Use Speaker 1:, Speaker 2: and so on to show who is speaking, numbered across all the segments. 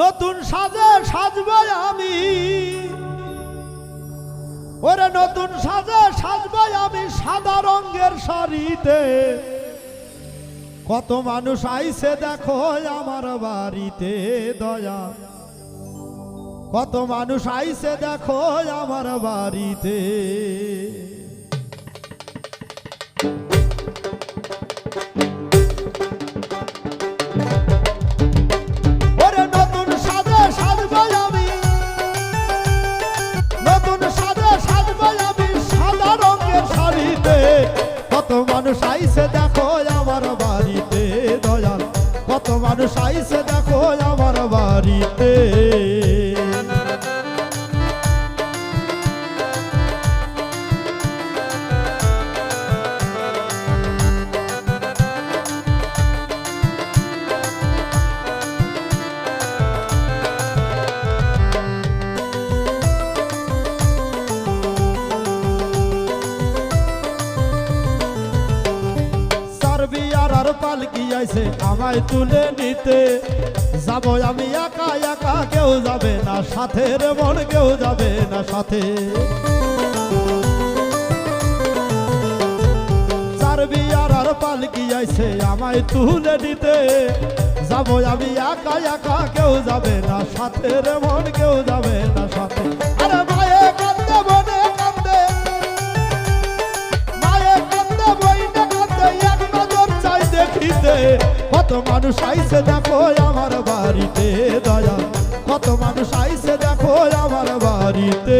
Speaker 1: নতুন সাজে সাজবো আমি। ওরে নতুন সাজে সাজবো আমি সাদা রঙের শাড়িতে। কত মানুষ আইছে দেখো আমার বাড়িতে দয়া। কত মানুষ আইছে দেখো আমার বাড়িতে। মানুষ আইছে দেখো আমার বাড়িতে দয়াল। কত মানুষ আইছে দেখো আমার বাড়িতে। পালকি আইছে আমায় তুলে নিতে? যাব আমি একা একা কেউ যাবে না সাথে রে মন কেউ যাবে না সাথে। সার্বিয়ার আর পালকি আইছে আমায় তুলে নিতে? যাব আমি একা একা কেউ যাবে না সাথে রে মন কেউ যাবে না সাথে। মানুষ আইসে দেখো আমার বাড়িতে দয়া। কত মানুষ আইসে দেখো আমার বাড়িতে।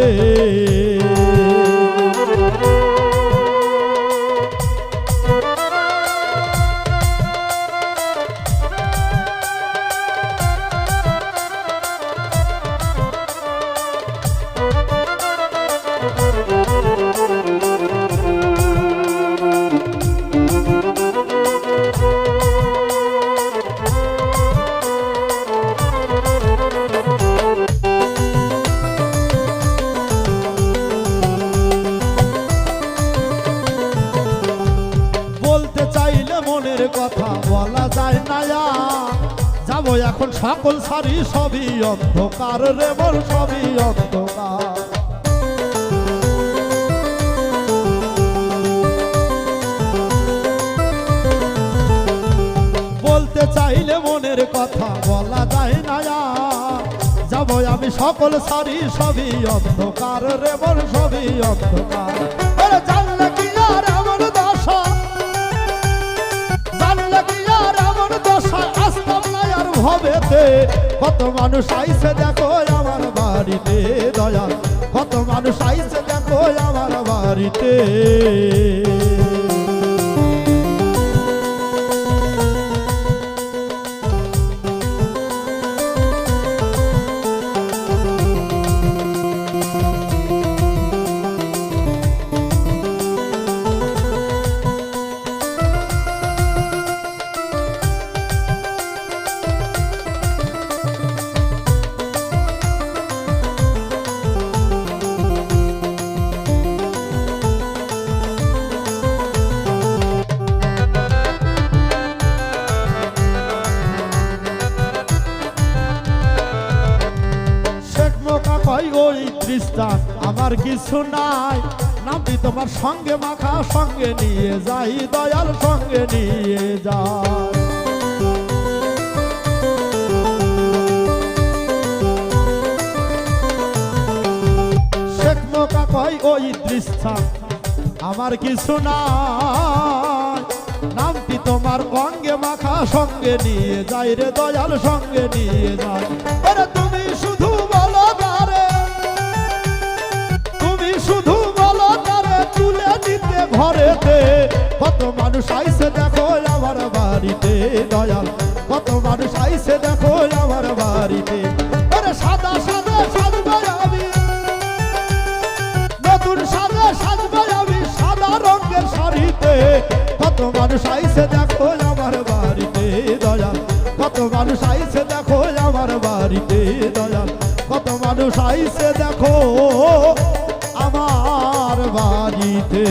Speaker 1: বলা যায় না। যাব এখন সকল সারি, সবই অন্ধকার রে মোর সবই অন্ধকার বলতে চাইলে মনের কথা বলা যায় না। যাব আমি সকল সারি, সবই অন্ধকার রে মোর সবই অন্ধকার না আর ভবেতে কত মানুষ আইসে দেখো আমার বাড়িতে, দয়া। কত মানুষ আইসে দেখো আমার বাড়িতে। ওই আমার কিছু নাই। নামটি তোমার সঙ্গে মাখা, সঙ্গে নিয়ে যাই, দয়াল সঙ্গে নিয়ে যাই। কই ওই খ্রিস্টান আমার কিছু নাই। নামটি তোমার অঙ্গে মাখা, সঙ্গে নিয়ে যাই রে, দয়াল সঙ্গে নিয়ে যাই। তুমি কত মানুষ আইসে দেখো আমার বাড়িতে দয়াল কত মানুষ আইসে দেখো আমার বাড়িতে। ওরে সাদা সাদা সাজবে আমি। নতুন সাদা সাজবে আমি সাদা রঙের শাড়িতে। কত মানুষ আইসে দেখো আমার বাড়িতে দয়াল কত মানুষ আইসে দেখো আমার বাড়িতে দয়াল কত মানুষ আইসে দেখো আমার বাড়িতে।